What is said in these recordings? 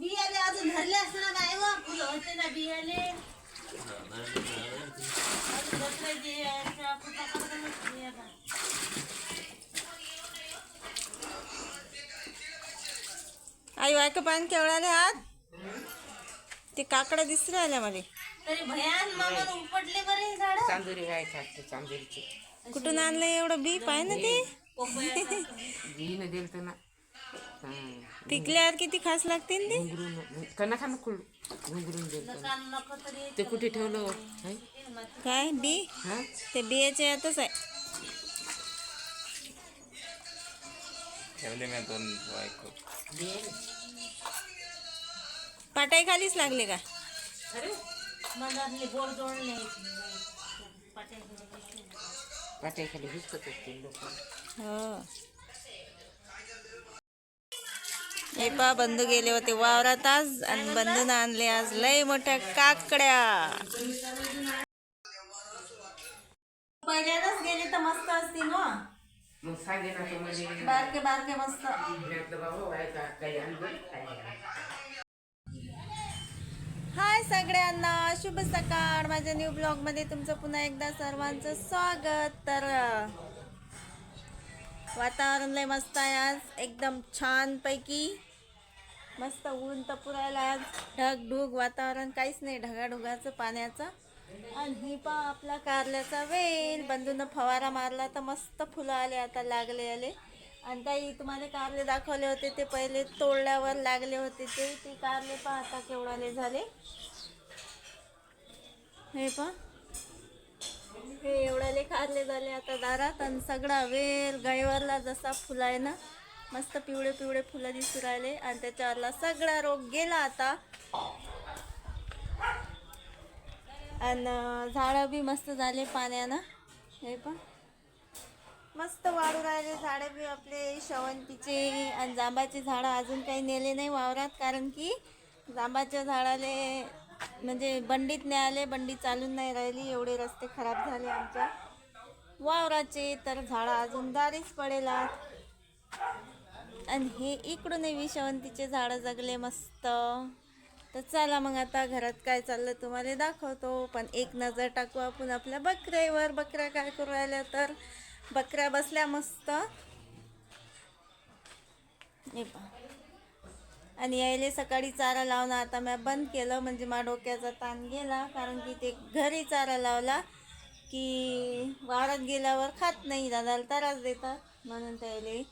बियाले अजून धरले असते ना व? फुलं होते ना बियाले अजून फुटा. आई वायक पान केवढाले हात ते काकडा दिसू राहिल्या मला. तरी भयान मामानं उपटले बरे झाड. चांदोरी व्हायचं असते चांदोरीची? कुठून आणलं एवढं बी? पाय ना ते. बिईनं दिलं तर ना. पिकल्यावर किती खास लागतील ते? घुंगरून कना घुंगरून तर. नको तरी ते कुठे ठेवलं हाय? काय? बी? हा? ते बियाच्या यातच आहे. ठेवले मी दोन बायको. पाटाई खालीच लागले का? पाट्याखाली हिसकत असते लोक. हो. हे पा बंधू गेले होते वावरात आज आणि बंधून आणले आज लय मोठ्या काकड्या. पहिल्यांदाच गेले तर मस्त असतील ना मग सांगे ना तो म्हणजे बारके बारके मस्त. म्हटलं बाबा काही हाय सगळ्यांना शुभ सकाळ. माझ्या न्यू ब्लॉगमध्ये तुमचं पुन्हा एकदा सर्वांचं स्वागत. तर वातावरण लय मस्त आहे आज. एकदम छान पैकी मस्त ऊन तर पुरायला आज ढगढुग वातावरण काहीच नाही ढगाढुगाचं पाण्याचं. आणि ही पा आपला कारल्याचा वेल. बंधून फवारा मारला तर मस्त फुलं आले आता लागले आले. आणि काही तुम्हाला कारले दाखवले होते ते पहिले तोडल्यावर लागले होते ते. ते कारले पहा आता केवढाले झाले. हे पा हे एवढ्याले कारले झाले आता दारात. आणि सगळा वेल गळीवरला जसा फुलाय आहे ना मस्त पिवळे पिवळे फुलं दिसू राहिले. आणि त्याच्यावरला सगळा रोग गेला आता. आणि झाडं बी मस्त झाले पाण्यानं. हे पण. मस्त वाढू राहिले झाडं बी आपले शेवंतीचे आणि जांबाचे झाडं अजून काही नेले नाही वावरात. कारण की जांबाच्या झाडाले म्हणजे बंडीत नाही आले बंडी चालून नाही राहिली. एवढे रस्ते खराब झाले आमच्या. वावराचे तर झाडं अजून दारीच पडेलात. आणि हे इकडूनही शेवंतीचे झाडं जगले मस्त. तर चला मग आता घरात काय चाललं तुम्हाला दाखवतो. पण एक नजर टाकू आपण आपल्या बकऱ्यावर. बकऱ्या काय करू राहिल्या तर? बकऱ्या बसल्या मस्त. हे आणि यायले सकाळी चारा लावणं आता मी बंद केलं. म्हणजे मा डोक्याचा ताण गेला. कारण की ते घरी चारा लावला की वाढत गेल्यावर खात नाही. दादाला त्रास देतात. म्हणून त्याले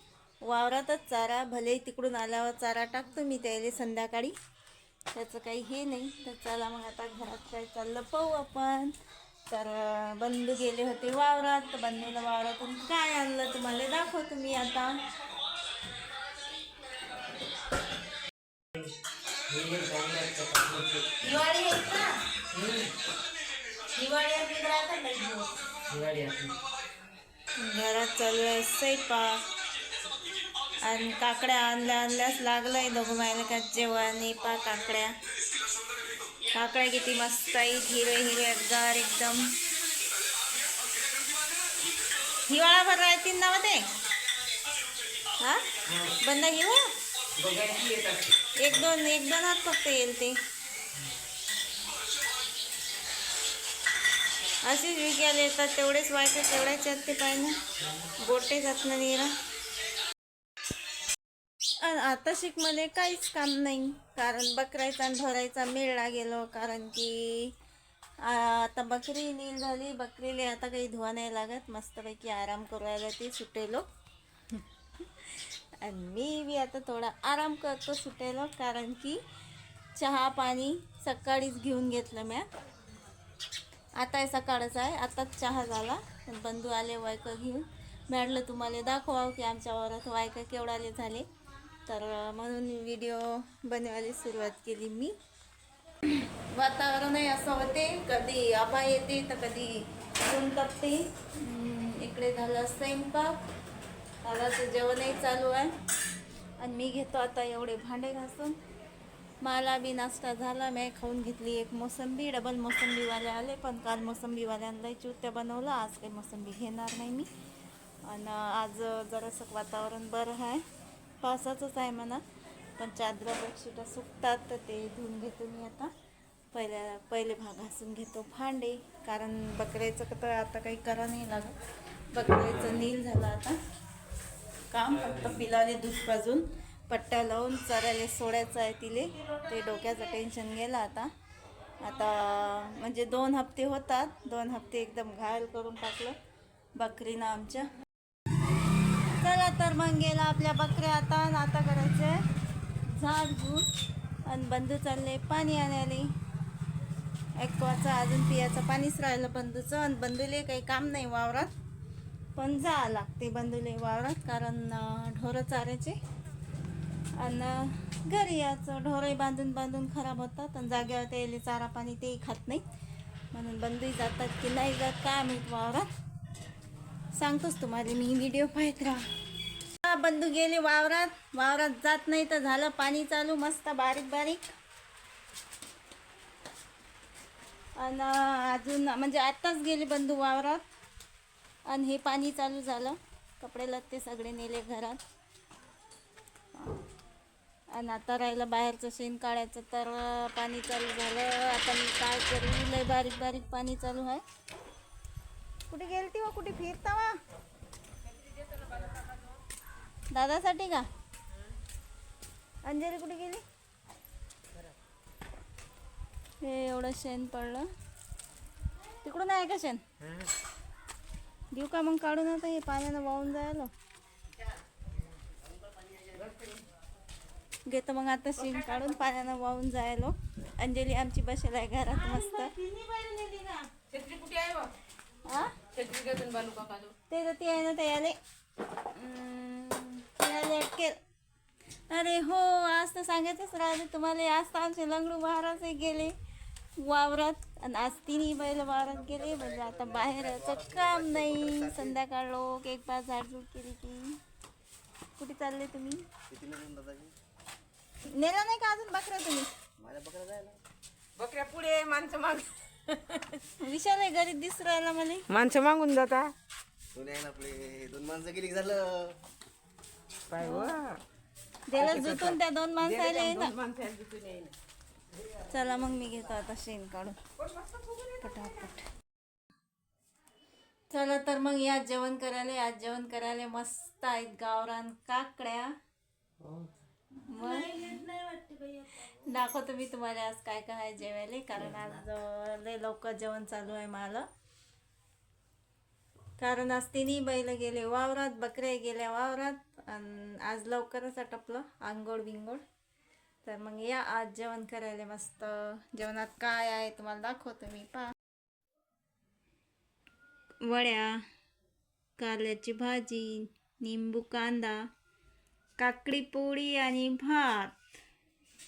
वावरातच चारा भले तिकडून आल्यावर चारा टाकतो मी त्याले संध्याकाळी. त्याचं काही हे नाही. तर चला मग आता घरात काय चाललं पाहू आपण. तर बंधू गेले होते वावरात. तर बंधूला वावरातून काय आणलं तुम्हाला दाखवतो मी आता. दिवाळी आहे का? असली घरात चालू आहे स्वयंपाक. आणि काकड्या आणल्या आणल्याच लागलंय दोघं मायला का जेवण पा काकड्या. काकड्या किती मस्त आहेत हिरवे हिरे गार एकदम. हिवाळाभर राहतील ना मग ते? हा? बंद हिवा एक दोन एक दोन हात फक्त येईल ते. असेच विकायला येतात तेवढेच व्हायचे तेवढ्याच आहेत ते पाहिजे. गोटे जात नाही ना आता शिक काहीच काम नाही. कारण बकरायचा आणि भरायचा मेळा गेलो. कारण की आता बकरी नील झाली. बकरीले आता काही धुवा नाही लागत. मस्तपैकी आराम करायला ते सुटेलो. आणि मी बी आता थोडा आराम करतो सुटेलो. कारण की चहा पाणी सकाळीच घेऊन घेतलं म्या. आता आहे सकाळच आहे. आताच चहा झाला. बंधू आले वायकं घेऊन. मिळालं तुम्हाला दाखवावं की आमच्या वरात वायकं केवढाले झाले. तर म्हणून व्हिडिओ बनवायला सुरुवात केली मी. वातावरणही असं होते. कधी आभा येते तर कधी ऊन करते. इकडे झालं स्वयंपाक. दादाचं जेवणही चालू आहे. आणि मी घेतो आता एवढे भांडे घासून. मला बी नाश्ता झाला. मी खाऊन घेतली एक मोसंबी. डबल मोसंबीवाले आले पण काल मोसंबीवाल्यांना चुत्या बनवलं. आज काही मोसंबी घेणार नाही मी. आणि आज जरासं वातावरण बरं आहे. पावसाचंच आहे म्हणा. पण चादरा बेडशीटा सुकतात तर ते धुवून घेतो मी आता. पहिल्या पहिले भाग घासून घेतो भांडे. कारण बकऱ्याचं तर आता काही करा नाही लागत. बकऱ्याचं नील झालं आता. काम फक्त पिलाने दूध पाजून पट्ट्या लावून चरायला सोडायचं आहे तिले. ते डोक्याचं टेन्शन गेलं आता. आता म्हणजे दोन हप्ते होतात. दोन हप्ते एकदम घायल करून टाकलं बकरीनं आमच्या. चला तर मग गेला आपल्या बकऱ्या आता आणि आता करायचं झाड झूड आणि बंधू चालले पाणी आणायला. एक्वाचं अजून पियाचं पाणीच राहिलं बंधूचं. आणि बंधूले काही काम नाही वावरात. पण जा लागते बंधूले वावरात कारण ढोरं चारायचे. आणि घरी यायचं. ढोरही बांधून बांधून खराब होतात. आणि जागेवर ते चारा पाणी तेही खात नाही. म्हणून बंधूही जातात की नाही जात काय माहीत वावरात. सांगतोच तुम्हाला मी व्हिडिओ पाहत राहा. बंधू गेले वावरात. वावरात जात नाही तर झालं पाणी चालू मस्त बारीक बारीक. आणि अजून म्हणजे आत्ताच गेले बंधू वावरात. आणि हे पाणी चालू झालं. कपडे लत्ते सगळे नेले घरात. आणि आता राहिलं बाहेरचं शेण काढायचं. तर पाणी चालू झालं. आता मी काय करू? लय बारीक बारीक पाणी चालू आहे. कुठे गेलती वा? कुठे फिरता वा? दादासाठी का? अंजली कुठे गेली? हे एवढं शेण पडलं. तिकडून आहे का शेण? देऊ का मग काढून आता हे पाण्यानं वाहून जायला? घेतो मग आता शेण काढून पाण्यानं वाहून जायला. अंजली आमची बसेल आहे घरात मस्त? हा ते तर ते आहे ना ते आले. अरे हो आज तर सांगायचंच राहिले तुम्हाला आज तर आमचे लंगडू महाराजही गेले वावरात. आणि आज तिन्ही बैल वावरात गेले म्हणजे आता बाहेर यायचं काम नाही. संध्याकाळ लोक एक पाच झाडझूड केली की. कुठे चालले तुम्ही? नेला नाही का अजून बकरा तुम्ही? बकऱ्या पुढे माणसं माग. विशाल आहे घरी दिसू राहिला मला. माणसं मागून जाता. दोन माणसं गेली झालं. वा. त्याला जुतून त्या दोन माणसाला येईन. चला मग मी घेतो आता शेण काढून. पटापट. चला तर मग या जेवण करायला आज जेवण करायला मस्त आहेत गावरान काकड्या. मग दाखवतो मी तुम्हाला आज काय काय आहे जेवायला कारण आज लय लवकर जेवण चालू आहे मला. कारण आज तिन्ही बैल गेले वावरात बकऱ्या गेल्या वावरात. आणि आज लवकरच आटपलं आंघोळ बिंगोळ तर मग या आज जेवण करायला मस्त. जेवणात काय आहे तुम्हाला दाखवतो मी पा वड्या कारल्याची भाजी निंबू कांदा काकडी पोळी आणि भात.